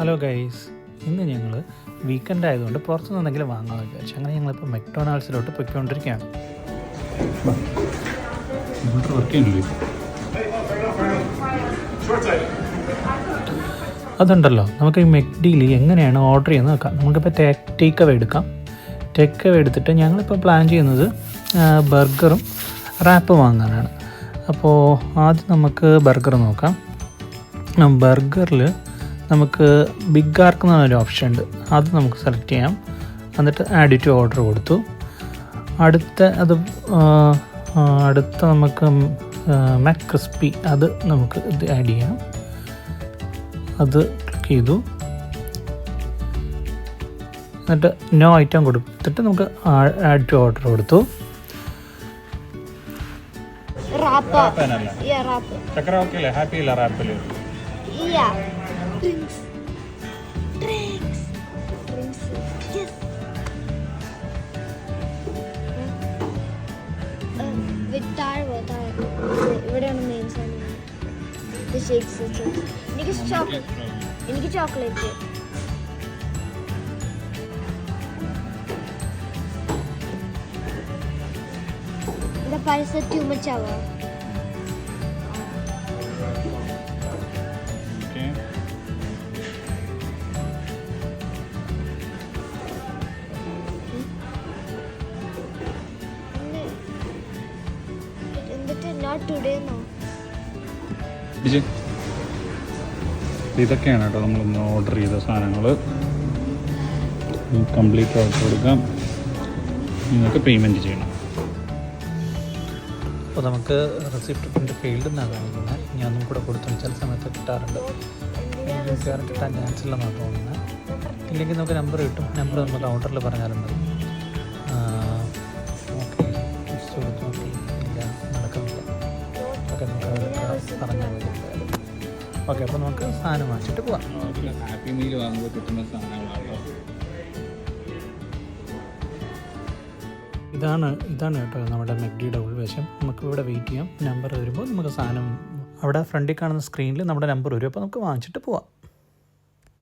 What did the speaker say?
Hello guys ഇന്ന് ഞങ്ങൾ weekend ആയതുകൊണ്ട് പുറത്തു നിന്നെങ്കിലും വാങ്ങാമെന്ന് വിചാരിച്ചു. അങ്ങനെ ഞങ്ങളിപ്പോൾ മെക്ഡൊണാൾഡ്സിലോട്ട് പൊയ്ക്കൊണ്ടിരിക്കുകയാണ്. അതുണ്ടല്ലോ. നമുക്ക് ഈ മെക്ഡിയിൽ എങ്ങനെയാണ് ഓർഡർ ചെയ്യുന്നത് നോക്കാം. നമുക്കിപ്പോൾ ടേക്ക് അവേ എടുക്കാം. ടേക്ക് അവേ എടുത്തിട്ട് ഞങ്ങളിപ്പോൾ പ്ലാൻ ചെയ്യുന്നത് ബർഗറും റാപ്പ് വാങ്ങാനാണ്. അപ്പോൾ ആദ്യം നമുക്ക് ബർഗർ നോക്കാം. ബർഗറിൽ നമുക്ക് ബിഗ് ആർക്ക് എന്ന് പറഞ്ഞൊരു ഓപ്ഷൻ ഉണ്ട്. അത് നമുക്ക് സെലക്ട് ചെയ്യാം. എന്നിട്ട് ആഡ് ടു ഓർഡർ കൊടുത്തു. അടുത്ത അത് അടുത്ത നമുക്ക് മാക് ക്രിസ്പി അത് നമുക്ക് ഇത് ആഡ് ചെയ്യാം. അത് ക്ലിക്ക് ചെയ്തു. എന്നിട്ട് നോ ഐറ്റം കൊടുത്തിട്ട് നമുക്ക് ആഡ് ടു ഓർഡർ കൊടുത്തു. റാപ്പ് ഓക്കെ അല്ലേ? ഹാപ്പി ഇല്ല റാപ്പിൽ Yeah. Drinks. Drinks. Drinks. Yes. Uh, with താഴെ പോ, താഴെ. ഇത് ഇവിടെയാണ് മെയിൻ സാധനം ഇത് ഷേക്സ് എനിക്ക് ചോക്ലേറ്റ് എനിക്ക് ചോക്ലേറ്റ് ഇത് പൈസ ടു മച്ച് ആവാ ഓക്കെ Not today busy? ഇതൊക്കെയാണ് കേട്ടോ നമ്മളിന്ന് ഓർഡർ ചെയ്ത സാധനങ്ങൾ. കംപ്ലീറ്റ് ഓർഡർ കൊടുക്കാം. നിങ്ങൾക്ക് പേയ്മെന്റ് ചെയ്യണം. അപ്പോൾ നമുക്ക് റെസിപ്റ്റ് പ്രിന്റ് ഫീൽഡ് എന്നാണ് കാണിക്കുന്നത് ഞാൻ ഒന്നും കൂടെ കൊടുത്തു ചില സമയത്ത് കിട്ടാറുണ്ട്. കിട്ടാൻ ചാൻസ് ഇല്ലെന്നാണ് തോന്നുന്നത് ഇല്ലെങ്കിൽ നമുക്ക് നമ്പർ കിട്ടും. നമ്പർ നമ്മൾ കൗണ്ടറിൽ പറഞ്ഞാലും മതി പറഞ്ഞാൽ ഓക്കെ അപ്പോൾ നമുക്ക് സാധനം വാങ്ങിച്ചിട്ട് പോവാം. ഹാപ്പി മീൽ വാങ്ങുമ്പോൾ കിട്ടുന്ന സാധനങ്ങളാണ് ഇതാണ് ഇതാണ് കേട്ടോ നമ്മുടെ മെഗ്ഡിയുടെ ഉൾവശം നമുക്ക് ഇവിടെ വെയിറ്റ് ചെയ്യാം. നമ്പർ വരുമ്പോൾ നമുക്ക് സാധനം അവിടെ ഫ്രണ്ടിൽ കാണുന്ന സ്ക്രീനിൽ നമ്മുടെ നമ്പർ വരും. അപ്പോൾ നമുക്ക് വാങ്ങിച്ചിട്ട് പോവാം.